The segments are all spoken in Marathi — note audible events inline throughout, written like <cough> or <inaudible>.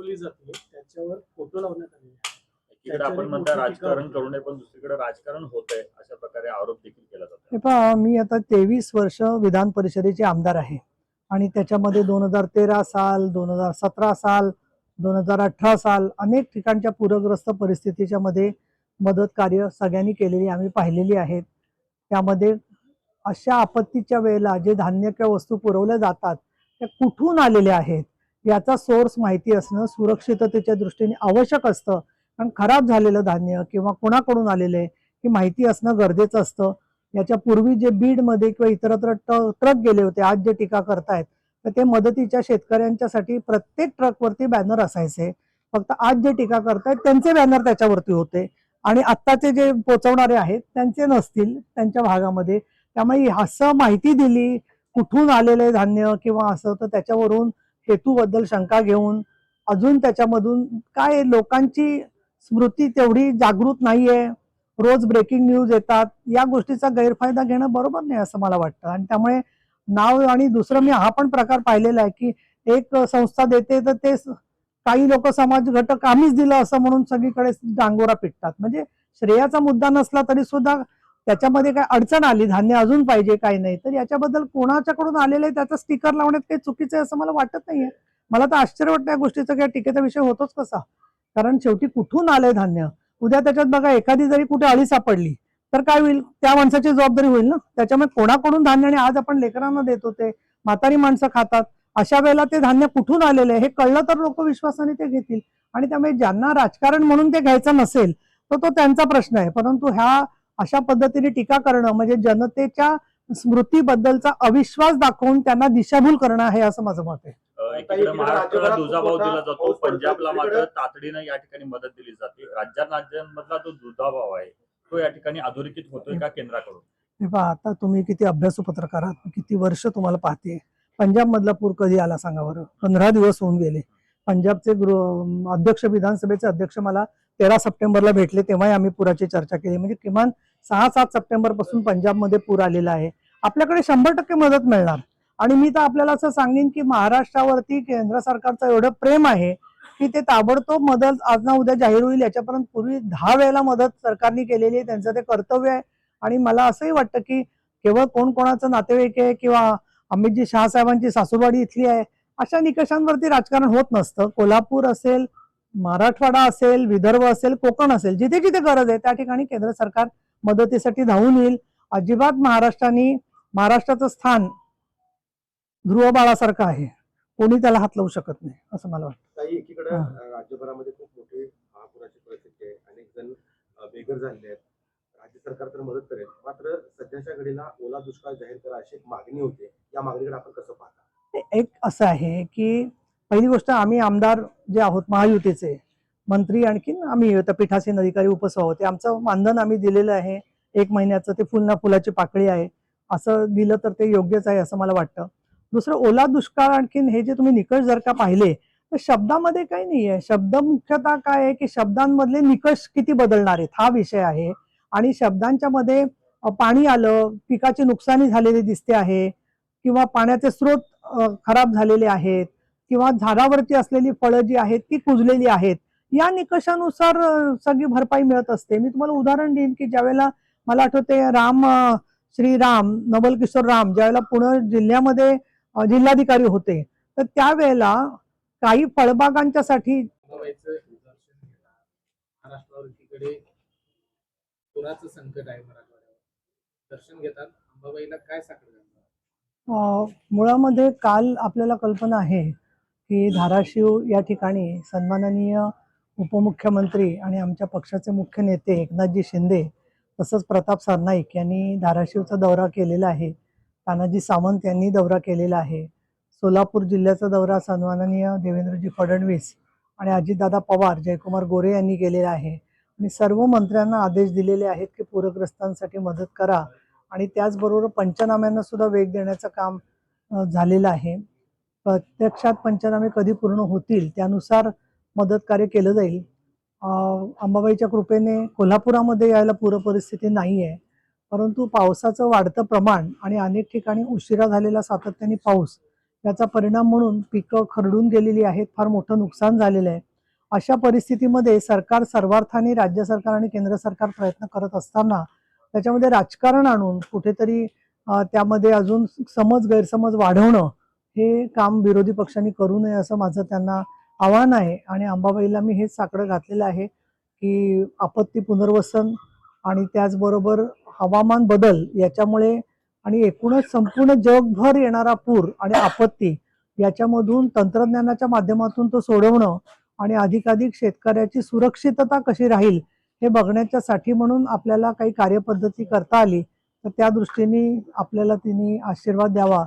लटकवली जाते त्याच्यावर फोटो लावण्यात आले एकीकडे आपण म्हणता राजकारण करू नये पण दुसरीकडे राजकारण अशा प्रकारे आरोप देखील केला जातो हे पहा मी आता तेवीस वर्ष विधान परिषदेचे आमदार आहे. आणि त्याच्यामध्ये दोन हजार तेरा साल दोन हजार सतरा साल दोन हजार अठरा साल अनेक ठिकाणच्या पूरग्रस्त परिस्थितीच्या मध्ये मदत कार्य सगळ्यांनी केलेली आम्ही पाहिलेली आहेत. त्यामध्ये अशा आपत्तीच्या वेळेला जे धान्य किंवा वस्तू पुरवल्या जातात त्या कुठून आलेल्या आहेत? याचा सोर्स माहिती असणं सुरक्षिततेच्या दृष्टीने आवश्यक असतं. कारण खराब झालेलं धान्य किंवा कोणाकडून आलेलं आहे ही माहिती असणं गरजेचं असतं. याच्या पूर्वी जे बीडमध्ये किंवा इतरत्र ट्रक गेले होते आज जे टीका करतायत तर ते मदतीच्या शेतकऱ्यांच्यासाठी प्रत्येक ट्रकवरती बॅनर असायचे. फक्त आज जे टीका करतायत त्यांचे बॅनर त्याच्यावरती होते. आणि आत्ताचे जे पोचवणारे आहेत त्यांचे नसतील त्यांच्या भागामध्ये. त्यामुळे असं माहिती दिली कुठून आलेले धान्य किंवा असं तर त्याच्यावरून हेतूबद्दल शंका घेऊन अजून त्याच्यामधून काय लोकांची स्मृती तेवढी जागृत नाहीये रोज ब्रेकिंग न्यूज येतात या गोष्टीचा गैरफायदा घेणं बरोबर नाही असं मला वाटतं. आणि त्यामुळे नाव आणि दुसरं मी हा पण प्रकार पाहिलेला आहे की एक संस्था देते तर ते काही लोक समाज घटक आम्हीच दिलं असं म्हणून सगळीकडे डांगोरा पिटतात. म्हणजे श्रेयाचा मुद्दा नसला तरी सुद्धा त्याच्यामध्ये काय अडचण आली धान्य अजून पाहिजे काही नाही. तर याच्याबद्दल कोणाच्याकडून आलेलं आहे? त्याचं स्टिकर लावण्यात काही चुकीचं आहे असं मला वाटत नाहीये. मला तर आश्चर्य वाटतं या गोष्टीचा किंवा टीकेचा विषय होतोच कसा? कारण शेवटी कुठून आलंय धान्य? उद्या त्याच्यात बघा एखादी जरी कुठे अळी सापडली तर काय होईल? त्या माणसाची जबाबदारी होईल ना? त्याच्यामुळे कोणाकडून धान्य आणि आज आपण लेकरांना देत होते म्हातारी माणसं खातात अशा वेळेला ते धान्य कुठून आलेलं आहे हे कळलं तर लोक विश्वासाने ते घेतील. आणि त्यामुळे ज्यांना राजकारण म्हणून ते घ्यायचं नसेल तर तो त्यांचा प्रश्न आहे. परंतु ह्या अशा पद्धतीने टीका करणं म्हणजे जनतेच्या स्मृतीबद्दलचा अविश्वास दाखवून त्यांना दिशाभूल करणं आहे असं माझं मत आहे. एकीकडे महाराष्ट्राला दुजाभाव दिला जातो. पंजाबला मात्र तातडीनं या ठिकाणी मदत दिली जाते. राज्या राज्यांमधला जो दुजाभाव आहे तो या ठिकाणी अधोरेखित होतोय का केंद्राकडून? हे पहा आता तुम्ही किती अभ्यासू पत्रकार आहात किती वर्ष तुम्हाला पाहते. पंजाब मधला पूर कधी आला सांगा बरं? पंधरा दिवस होऊन गेले. पंजाबचे गृह अध्यक्ष विधानसभेचे अध्यक्ष मला तेरा सप्टेंबरला भेटले तेव्हाही आम्ही पुराची चर्चा केली. म्हणजे किमान सहा सात सप्टेंबरपासून पंजाबमध्ये पूर आलेला आहे. आपल्याकडे शंभर टक्के मदत मिळणार. आणि मी तर आपल्याला असं सांगेन की महाराष्ट्रावरती केंद्र सरकारचं एवढं प्रेम आहे की ते ताबडतोब मदत आज ना उद्या जाहीर होईल याच्यापर्यंत पूर्वी दहा वेळेला मदत सरकारने केलेली आहे. त्यांचं ते कर्तव्य आहे. आणि मला असंही वाटतं की केवळ कोण कोणाचं नातेवाईक आहे किंवा अमितजी शहासाहेबांची सासूबाडी इथली आहे अशा निकषांवरती राजकारण होत नसतं. कोल्हापूर असेल मराठवाडा असेल विदर्भ असेल कोकण असेल जिथे जिथे गरज आहे त्या ठिकाणी केंद्र सरकार मदतीसाठी धावून येईल. अजिबात महाराष्ट्राने महाराष्ट्राचं स्थान ध्रुव बाळासारखं आहे. कोणी त्याला हात लावू शकत नाही असं मला वाटतं. काही एकीकडे राज्यभरामध्ये खूप मोठी महापुराची परिस्थिती आहे. अनेक जण बेघर झालेले आहेत. राज्य सरकार तर मदत करेल. मात्र सध्याच्या घडीला ओला दुष्काळ जाहीर करा अशी एक मागणी होते. या मागणीकडे आपण कसं पाहता? एक असं आहे की पहिली गोष्ट आम्ही आमदार जे आहोत महायुतीचे मंत्री आणखीन आम्ही पीठासीन अधिकारी उपसभापती आमचं मानधन आम्ही दिलेलं आहे. एक महिन्याचं ते फुल ना फुलाची पाकळी आहे. असं दिलं तर ते योग्यच आहे असं मला वाटतं. दुसरं ओला दुष्काळ आणखीन हे जे तुम्ही निकष जर का पाहिले तर शब्दामध्ये काही नाही आहे. शब्द मुख्यतः काय आहे की शब्दांमधले निकष किती बदलणार आहेत? हा विषय आहे. आणि शब्दांच्या मध्ये पाणी आलं पिकाची नुकसानी झालेली दिसते आहे किंवा पाण्याचे स्रोत खराब झालेले आहेत किंवा झाडावरती असलेली फळं जी आहेत ती कुजलेली आहेत. या निकषानुसार सगळी भरपाई मिळत असते. मी तुम्हाला उदाहरण देईन की ज्यावेळेला मला आठवते राम अ, श्रीराम नवल किशोर राम ज्यावेळेला पुणे जिल्ह्यामध्ये जिल्हाधिकारी होते तर त्यावेळेला काही फळबागांच्यासाठी अंबाबाईचं दर्शन घेणार. महाराष्ट्रावर एकीकडे पुराचं संकट आहे मराठवाड्यावर. दर्शन घेतात. अंबाबाईला काय साखर घालणार? अ, मुळामध्ये काल आपल्याला कल्पना आहे की धाराशिव या ठिकाणी सन्माननीय उपमुख्यमंत्री आणि आमच्या पक्षाचे मुख्य नेते एकनाथजी शिंदे तसंच प्रताप सरनाईक यांनी धाराशिवचा दौरा केलेला आहे. तानाजी सावंत यांनी दौरा केलेला आहे. सोलापूर जिल्ह्याचा दौरा सन्माननीय देवेंद्रजी फडणवीस आणि अजितदादा पवार जयकुमार गोरे यांनी केलेला आहे. आणि सर्व मंत्र्यांना आदेश दिलेले आहेत की पूरग्रस्तांसाठी मदत करा आणि त्याचबरोबर पंचनाम्यांना सुद्धा वेग देण्याचं काम झालेलं आहे. प्रत्यक्षात पंचनामे कधी पूर्ण होतील त्यानुसार मदत कार्य केलं जाईल. अंबाबाईच्या कृपेने कोल्हापुरामध्ये यायला पूरपरिस्थिती नाही आहे परंतु पावसाचं वाढतं प्रमाण आणि अनेक ठिकाणी उशिरा झालेला सातत्याने पाऊस याचा परिणाम म्हणून पिकं खरडून गेलेली आहेत फार मोठं नुकसान झालेलं आहे. अशा परिस्थितीमध्ये सरकार सर्वार्थाने राज्य सरकार आणि केंद्र सरकार प्रयत्न करत असताना त्याच्यामध्ये राजकारण आणून कुठेतरी त्यामध्ये अजून समज गैरसमज वाढवणं हे काम विरोधी पक्षांनी करू नये असं माझं त्यांना आव्हान आहे आणि अंबाबाईला मी हेच साकडं घातलेलं आहे की आपत्ती पुनर्वसन आणि त्याचबरोबर हवामान बदल याच्यामुळे आणि एकूणच संपूर्ण जगभर येणारा पूर आणि आपत्ती याच्यामधून तंत्रज्ञानाच्या माध्यमातून तो सोडवणं आणि अधिकाधिक शेतकऱ्याची सुरक्षितता कशी राहील हे बघण्याच्यासाठी म्हणून आपल्याला काही कार्यपद्धती करता आली. तर त्या दृष्टीने आपल्याला तिने आशीर्वाद द्यावा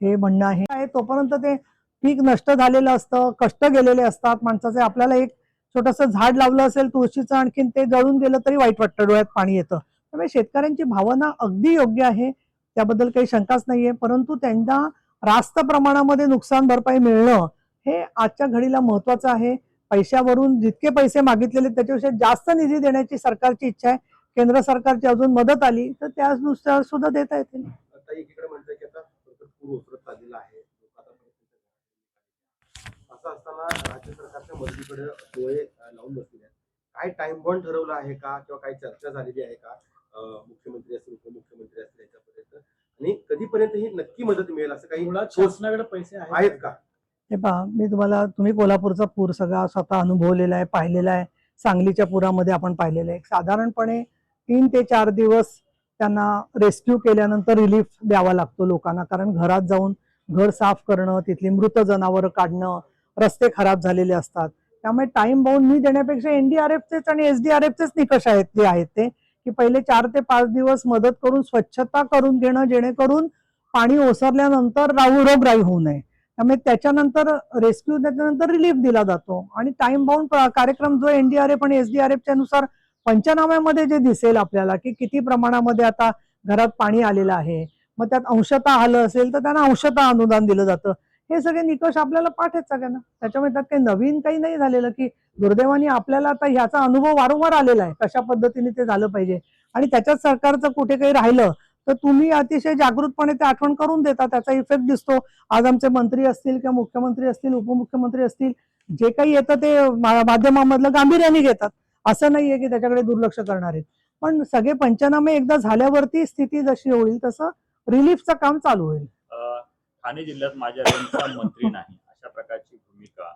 हे म्हणणं आहे. आहे? तोपर्यंत ते पीक नष्ट झालेलं असतं कष्ट गेलेले असतात माणसाचे आपल्याला एक छोटंसं झाड लावलं असेल तुळशीचं आणखीन ते जळून गेलं तरी वाईट वाटतं डोळ्यात पाणी येतं. त्यामुळे शेतकऱ्यांची भावना अगदी योग्य आहे त्याबद्दल काही शंकाच नाहीये परंतु त्यांना रास्त प्रमाणामध्ये नुकसान भरपाई मिळणं हे आजच्या घडीला महत्वाचं आहे. पैशावरून जितके पैसे मागितलेले त्याच्यापेक्षा जास्त निधी देण्याची सरकारची इच्छा आहे. केंद्र सरकारची अजून मदत आली तर त्यानुसार सुद्धा देता येतील आता एकीकडे म्हणताय की आता खरंतर पूर ओसरत चाललेला आहे लोक आता असताना राज्य सरकारच्या मदतीकडे डोळे लावून बसलेले आहेत. काय टाइम बॉन्ड ठरवलं आहे का? किंवा काही चर्चा झालेली आहे का? मुख्यमंत्री असतील उपमुख्यमंत्री असतील याच्यापर्यंत. आणि कधीपर्यंत ही नक्की मदत मिळेल असं काही शासनाकडे पैसे आहेत का? हे पहा मी तुम्हाला तुम्ही कोल्हापूरचा पूर सगळा स्वतः अनुभवलेला आहे पाहिलेला आहे. सांगलीच्या पुरामध्ये आपण पाहिलेलं आहे. साधारणपणे तीन ते चार दिवस त्यांना रेस्क्यू केल्यानंतर रिलीफ द्यावा लागतो लोकांना. कारण घरात जाऊन घर साफ करणं तिथली मृत जनावरं काढणं रस्ते खराब झालेले असतात. त्यामुळे टाइम बाउंड मी देण्यापेक्षा एनडीआरएफचेच आणि एसडीआरएफचेच निकष आहेत जे आहेत ते. की पहिले चार ते पाच दिवस मदत करून स्वच्छता करून घेणं जेणेकरून पाणी ओसरल्यानंतर राहू रोगराई होऊ नये. त्यामुळे त्याच्यानंतर रेस्क्यू त्याच्यानंतर रिलीफ दिला जातो. आणि टाइम बाउंड कार्यक्रम जो एनडीआरएफ आणि एसडीआरएफच्या नुसार पंचनाम्यामध्ये जे दिसेल आपल्याला की किती प्रमाणामध्ये आता घरात पाणी आलेलं आहे. मग त्यात अंशतः आलं असेल तर त्यांना अंशतः अनुदान दिलं जातं. हे सगळे निकष आपल्याला पाठ आहेत सगळ्यांना. त्याच्यामुळे त्यात काही नवीन काही नाही झालेलं की दुर्दैवाने आपल्याला आता ह्याचा अनुभव वारंवार आलेला आहे. कशा पद्धतीने ते झालं पाहिजे? आणि त्याच्यात सरकारचं कुठे काही राहिलं तर तुम्ही अतिशय जागृतपणे ते आठवण करून देता. त्याचा इफेक्ट दिसतो. आज आमचे मंत्री असतील किंवा मुख्यमंत्री असतील उपमुख्यमंत्री असतील जे काही येतं ते माध्यमामधलं गांभीर्याने घेतात. असं नाहीये की त्याच्याकडे दुर्लक्ष करणार आहेत. पण सगळे पंचनामे एकदा झाल्यावरती स्थिती जशी होईल तसं रिलीफचं काम चालू होईल. ठाणे जिल्ह्यात माझ्या रेंजचा मंत्री नाही. अशा प्रकारची भूमिका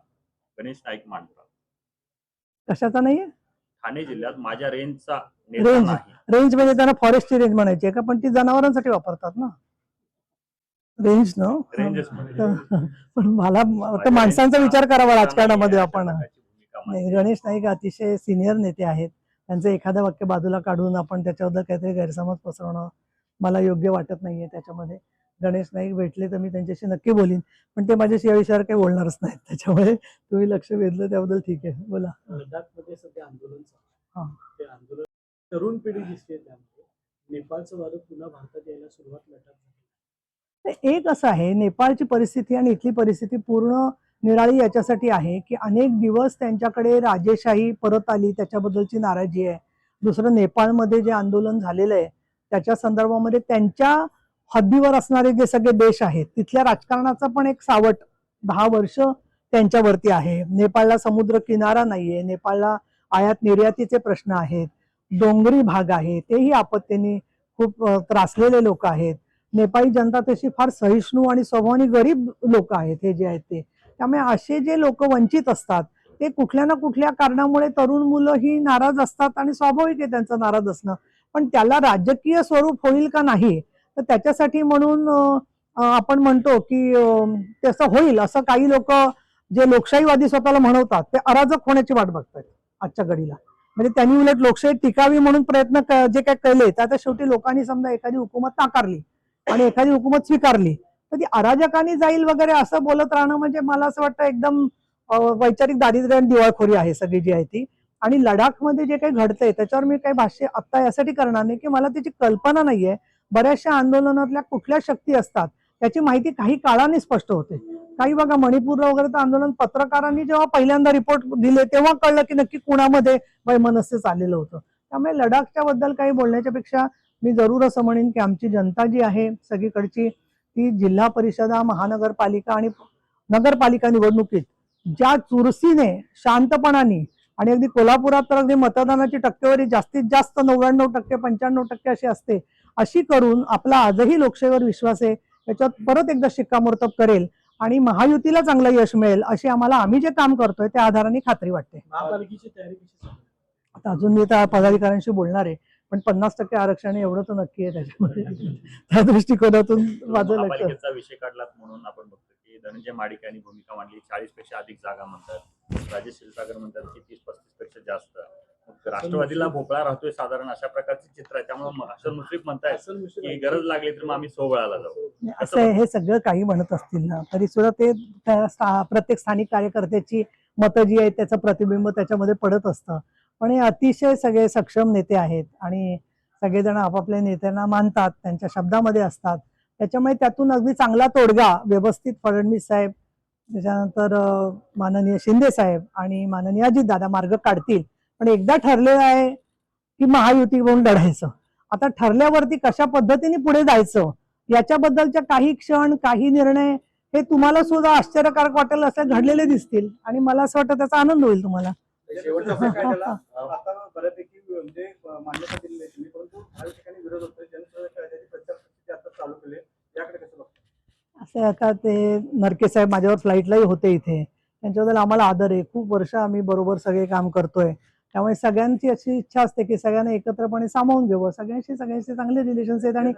गणेश नाईक मांडतात. कशाचा नाहीये? ठाणे जिल्ह्यात माझ्या रेंजचा रेंज. नाही. रेंज म्हणजे त्यांना फॉरेस्टची रेंज म्हणायची का? पण ती जनावरांसाठी वापरतात ना. रेंज न? म्हणायची. पण मला वाटतं माणसांचा विचार करावा राजकारणामध्ये आपण. गणेश नाईक अतिशय सिनियर नेते आहेत. त्यांचं एखादं वाक्य बाजूला काढून आपण त्याच्याबद्दल काहीतरी गैरसमज पसरवणं मला योग्य वाटत नाहीये त्याच्यामध्ये. गणेश नाईक भेटले तर मी त्यांच्याशी नक्की बोलीन. पण ते माझ्याशी या विषयावर काही बोलणारच नाहीत. त्याच्यामुळे तुम्ही लक्ष वेधलं त्याबद्दल ठीक आहे. बोला. लडाखमध्ये सध्या आंदोलन हा. ते आंदोलन तरुण पिढी दिसते त्यामध्ये. नेपाळचं वादळ पुन्हा भारतात यायला सुरुवात एक असं आहे नेपाळची परिस्थिती आणि इथली परिस्थिती पूर्ण निराळी याच्यासाठी आहे की अनेक दिवस त्यांच्याकडे राजेशाही परत आली त्याच्याबद्दलची नाराजी आहे. दुसरं नेपाळमध्ये जे आंदोलन झालेलं आहे त्याच्या संदर्भामध्ये त्यांच्या हद्दीवर असणारे जे सगळे देश आहेत तिथल्या राजकारणाचा पण एक सावट दहा वर्ष त्यांच्यावरती आहे. नेपाळला समुद्र किनारा नाहीये नेपाळला आयात निर्यातीचे प्रश्न आहेत डोंगरी भाग आहे तेही आपत्तीने खूप त्रासलेले लोक आहेत. नेपाळी जनता तशी फार सहिष्णू आणि स्वभावानी गरीब लोक आहेत हे जे आहेत ते. त्यामुळे असे जे लोक वंचित असतात ते कुठल्या ना कुठल्या कारणामुळे तरुण मुलं ही नाराज असतात आणि स्वाभाविक आहे त्यांचं नाराज असणं. पण त्याला राजकीय स्वरूप होईल का नाही तर त्याच्यासाठी म्हणून आपण म्हणतो की तसं होईल असं काही लोक जे लोकशाहीवादी स्वतःला म्हणवतात ते अराजक होण्याची वाट बघतात आजच्या घडीला. म्हणजे त्यांनी उलट लोकशाही टिकावी म्हणून प्रयत्न जे काय केले तर शेवटी लोकांनी समजा एखादी हुकूमत नाकारली आणि एखादी हुकूमत स्वीकारली तर ती अराजकांनी जाईल वगैरे असं बोलत राहणं म्हणजे मला असं वाटतं एकदम वैचारिक दारिद्र्य आणि दिवाळखोरी आहे सगळी जी आहे ती. आणि लडाखमध्ये जे काही घडतंय त्याच्यावर मी काही भाष्य आता यासाठी करणार नाही की मला त्याची कल्पना नाहीये. बऱ्याचशा आंदोलनातल्या कुठल्या शक्ती असतात त्याची माहिती काही काळाने स्पष्ट होते. काही बघा मणिपूरला वगैरे तर आंदोलन पत्रकारांनी जेव्हा पहिल्यांदा रिपोर्ट दिले तेव्हा कळलं की नक्की कुणामध्ये वैमनस्य चाललेलं होतं. त्यामुळे लडाखच्या बद्दल काही बोलण्याच्या पेक्षा मी जरूर असं म्हणेन की आमची जनता जी आहे सगळीकडची ती जिल्हा परिषदा महानगरपालिका आणि नगरपालिका निवडणुकीत ज्या चुरसीने शांतपणाने आणि अगदी कोल्हापुरात तर अगदी मतदानाची टक्केवारी जास्तीत जास्त नव्याण्णव टक्के पंच्याण्णव टक्के अशी असते अशी करून आपला आजही लोकशाहीवर विश्वास आहे त्याच्यात परत एकदा शिक्कामोर्तब करेल आणि महायुतीला चांगलं यश मिळेल अशी आम्हाला आम्ही जे काम करतोय त्या आधाराने खात्री वाटते? आता अजून मी त्या पदाधिकाऱ्यांशी बोलणार आहे पण पन्नास टक्के आरक्षण एवढं तर नक्की आहे त्याच्यामध्ये. <laughs> त्या दृष्टिकोनातून माझं लक्ष विषय काढलात म्हणून आपण बघतो की धनंजय माडिक यांनी भूमिका मांडली चाळीसपेक्षा अधिक जागा म्हणतात राजेश क्षीरसागर म्हणतात की तीस पस्तीसपेक्षा जास्त. राष्ट्रवादीला भोपळा राहतोय साधारण अशा प्रकारचे चित्र आहे. त्यामुळे हसन मुश्रीफ मुश्रीफ की गरज लागली तर मग आम्ही सोबळाला जाऊ. असं हे सगळं काही म्हणत असतील ना तरी सुद्धा ते प्रत्येक स्थानिक कार्यकर्त्याची मतं जी आहेत त्याचं प्रतिबिंब त्याच्यामध्ये पडत असतं. पण हे अतिशय सगळे सक्षम नेते आहेत आणि सगळेजण आपापल्या नेत्यांना मानतात त्यांच्या शब्दामध्ये असतात. त्याच्यामुळे त्यातून अगदी चांगला तोडगा व्यवस्थित फडणवीस साहेब त्याच्यानंतर माननीय शिंदे साहेब आणि माननीय अजितदादा मार्ग काढतील. पण एकदा ठरलेलं आहे की महायुती होऊन लढायचं. आता ठरल्यावरती कशा पद्धतीने पुढे जायचं याच्याबद्दलच्या काही क्षण काही निर्णय हे तुम्हाला सुद्धा आश्चर्यकारक वाटेल असे घडलेले दिसतील आणि मला असं वाटतं त्याचा आनंद होईल तुम्हाला. <laughs> म्हणजे असं आता ते नरके साहेब माझ्यावर फ्लाईटलाही होते इथे. त्यांच्याबद्दल आम्हाला आदर आहे. खूप वर्ष आम्ही बरोबर सगळे काम करतोय. त्यामुळे सगळ्यांची अशी इच्छा असते की सगळ्यांना एकत्रपणे सामावून घेऊ. सगळ्यांशी सगळ्यांशी चांगले रिलेशन्स आहेत आणि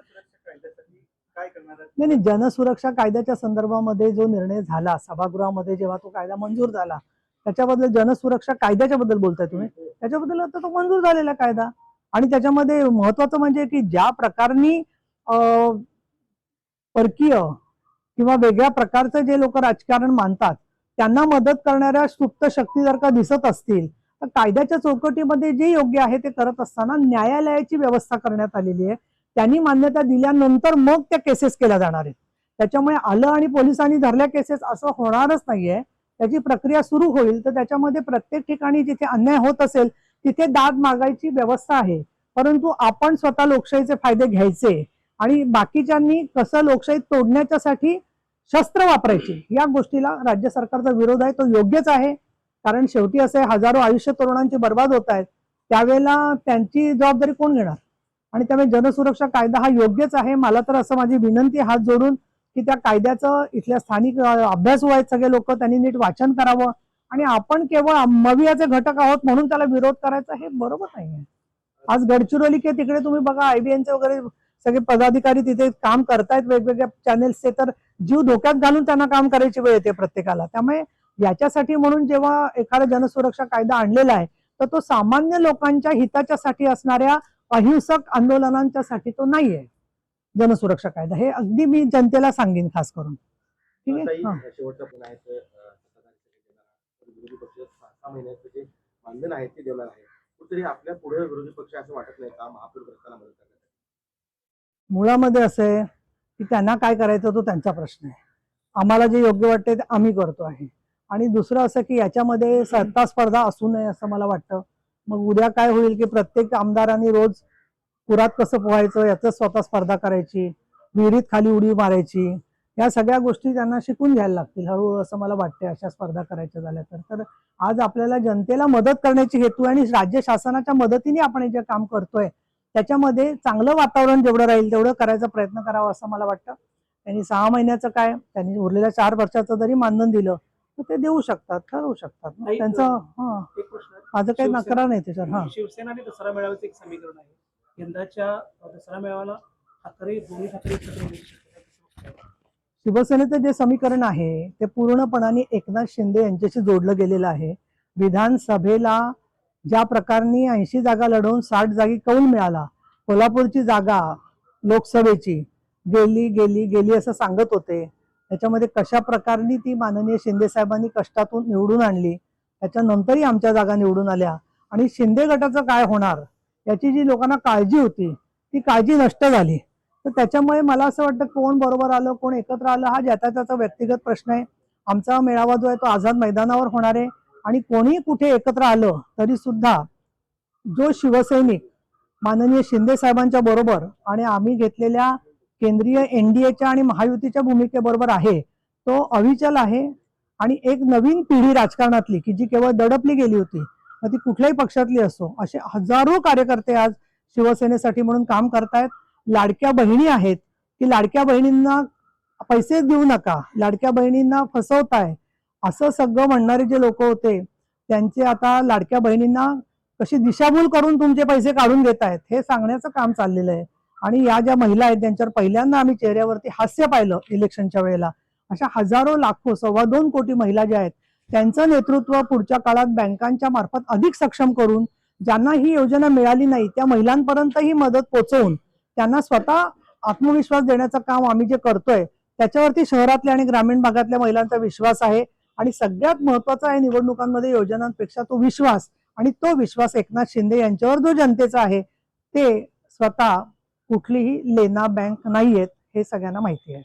नाही नाही जनसुरक्षा कायद्याच्या संदर्भामध्ये जो निर्णय झाला सभागृहामध्ये जेव्हा तो कायदा मंजूर झाला त्याच्याबद्दल जनसुरक्षा कायद्याच्या बद्दल बोलताय तुम्ही. त्याच्याबद्दल आता तो मंजूर झालेला कायदा. आणि त्याच्यामध्ये महत्वाचं म्हणजे की ज्या प्रकारनी परकीय किंवा वेगळ्या प्रकारचं जे लोक राजकारण मानतात त्यांना मदत करणाऱ्या सुप्त शक्ती जर का दिसत असतील तर कायद्याच्या चौकटीमध्ये जे योग्य आहे ते करत असताना न्यायालयाची व्यवस्था करण्यात आलेली आहे. त्यांनी मान्यता दिल्यानंतर मग त्या केसेस केल्या जाणार आहेत. त्याच्यामुळे आलं आणि पोलिसांनी धरल्या केसेस असं होणारच नाहीये. त्याची प्रक्रिया सुरू होईल तर त्याच्यामध्ये प्रत्येक ठिकाणी जिथे अन्याय होत असेल तिथे दाद मागायची व्यवस्था आहे. परंतु आपण स्वतः लोकशाहीचे फायदे घ्यायचे आणि बाकीच्यांनी कसं लोकशाही तोडण्याच्यासाठी शस्त्र वापरायची या गोष्टीला राज्य सरकारचा विरोध आहे तो योग्यच आहे. कारण शेवटी असे हजारो आयुष्य तरुणांची बर्बाद होत आहेत. त्यावेळेला त्यांची जबाबदारी कोण घेणार? आणि त्यामुळे जनसुरक्षा कायदा हा योग्यच आहे? मला तर असं माझी विनंती हात जोडून की त्या कायद्याचं इथल्या स्थानिक अभ्यास व्हायचे सगळे लोक त्यांनी नीट वाचन करावं. आणि आपण केवळ मवियाचे घटक आहोत म्हणून त्याला विरोध करायचा हे बरोबर नाहीये. आज गडचिरोली के तिकडे तुम्ही बघा आयबीएनचे वगैरे सगळे पदाधिकारी तिथे काम करतायत वेगवेगळ्या चॅनेल्सचे तर जीव धोक्यात घालून त्यांना काम करायची वेळ येते प्रत्येकाला. त्यामुळे याच्यासाठी म्हणून जेव्हा एखादा जनसुरक्षा कायदा आणलेला आहे तर तो सामान्य लोकांच्या हिताच्यासाठी असणाऱ्या अहिंसक आंदोलनांच्यासाठी तो नाहीये. जनसुरक्षा कायदा. हे अगदी मी जनतेला सांगेन खास करून. ठीक आहे? ताई. शेवटचा प्रश्न आहे तर, अं, सत्ताधारी सगळे देणार आहात. तर विरोधी पक्ष सहा सहा महिन्याचं जे मानधन आहे ते देणार आहे. कुठेतरी आपल्या पुढे विरोधी पक्ष असं वाटत नाही का? महापूरग्रस्तांना मदत करण्यासाठी मुळामध्ये असं आहे की त्यांना काय करायचं तो त्यांचा प्रश्न आहे. आम्हाला जे योग्य वाटते ते आम्ही करतो आहे. आणि दुसरं असं की याच्यामध्ये सत्ता स्पर्धा असू नये असं मला वाटतं. मग उद्या काय होईल की प्रत्येक आमदारांनी रोज पुरात कसं पोहायचं याचं स्वतः स्पर्धा करायची विहिरीत खाली उडी मारायची या सगळ्या गोष्टी त्यांना शिकून घ्यायला लागतील हळूहळू असं मला वाटतंय अशा स्पर्धा करायच्या झाल्या तर. तर आज आपल्याला जनतेला मदत करण्याची हेतू आणि राज्य शासनाच्या मदतीने आपण जे काम करतोय त्याच्यामध्ये चांगलं वातावरण जेवढं राहील तेवढं करायचा प्रयत्न करावा असं मला वाटतं. त्यांनी सहा महिन्याचं काय त्यांनी उरलेल्या चार वर्षाचं जरी मानधन दिलं तर ते देऊ शकतात ठरवू शकतात नाही, त्यांचं हा. एक प्रश्न आहे. माझं काही शिवसेना- नकार नाही त्याच्यात हा. शिवसेना आणि दसरा मेळाव्याचं एक समीकरण आहे. यंदाच्या दसरा मेळाव्याला ठाकरे दोन्ही ठाकरे एकत्र. शिवसेनेचं जे समीकरण आहे ते पूर्णपणाने एकनाथ शिंदे यांच्याशी जोडलं गेलेलं आहे. विधानसभेला ज्या प्रकारनी ऐंशी जागा लढवून साठ जागी कौल मिळाला कोल्हापूरची जागा लोकसभेची गेली गेली गेली असं सांगत होते. त्याच्यामध्ये कशा प्रकारनी ती माननीय शिंदे साहेबांनी कष्टातून निवडून आणली त्याच्यानंतरही आमच्या जागा निवडून आल्या. आणि शिंदे गटाचं काय होणार याची जी लोकांना काळजी होती ती काळजी नष्ट झाली. तर त्याच्यामुळे मला असं वाटतं कोण बरोबर आलं कोण एकत्र आलं हा ज्याचा त्याचा व्यक्तिगत प्रश्न आहे. आमचा मेळावा जो आहे तो आझाद मैदानावर होणार आहे. आणि कोणी कुठे एकत्र आलं तरी सुद्धा जो शिवसैनिक माननीय शिंदे साहेबांच्या बरोबर आणि आम्ही घेतलेल्या केंद्रीय एनडीएच्या आणि महायुतीच्या भूमिकेबरोबर आहे. तो अविचल आहे आणि एक नवीन पिढी राजकारणातली की जी केवळ दडपली गेली होती मग ती कुठल्याही पक्षातली असो असे हजारो कार्यकर्ते आज शिवसेनेसाठी म्हणून काम करतायत. लाडक्या बहिणी आहेत. की लाडक्या बहिणींना पैसे देऊ नका लाडक्या बहिणींना फसवताय असं सगळं म्हणणारे जे लोक होते त्यांचे आता लाडक्या बहिणींना कशी दिशाभूल करून तुमचे पैसे काढून घेत आहेत हे सांगण्याचं काम चाललेलं आहे. आणि या ज्या महिला आहेत त्यांच्यावर पहिल्यांदा आम्ही चेहऱ्यावरती हास्य पाहिलं इलेक्शनच्या वेळेला. अशा हजारो लाखो सव्वा दोन कोटी महिला ज्या आहेत त्यांचं नेतृत्व पुढच्या काळात बँकांच्या मार्फत अधिक सक्षम करून ज्यांना ही योजना मिळाली नाही त्या महिलांपर्यंत ही मदत पोहोचवून त्यांना स्वतः आत्मविश्वास देण्याचं काम आम्ही जे करतोय त्याच्यावरती शहरातल्या आणि ग्रामीण भागातल्या महिलांचा विश्वास आहे. आणि सगळ्यात महत्त्वाचा आहे निवडणुकांमध्ये योजनांपेक्षा तो विश्वास आणि तो विश्वास एकनाथ शिंदे यांच्यावर जो जनतेचा आहे ते स्वतः कुठलीही लेना बँक नाही आहेत हे सगळ्यांना माहिती आहे.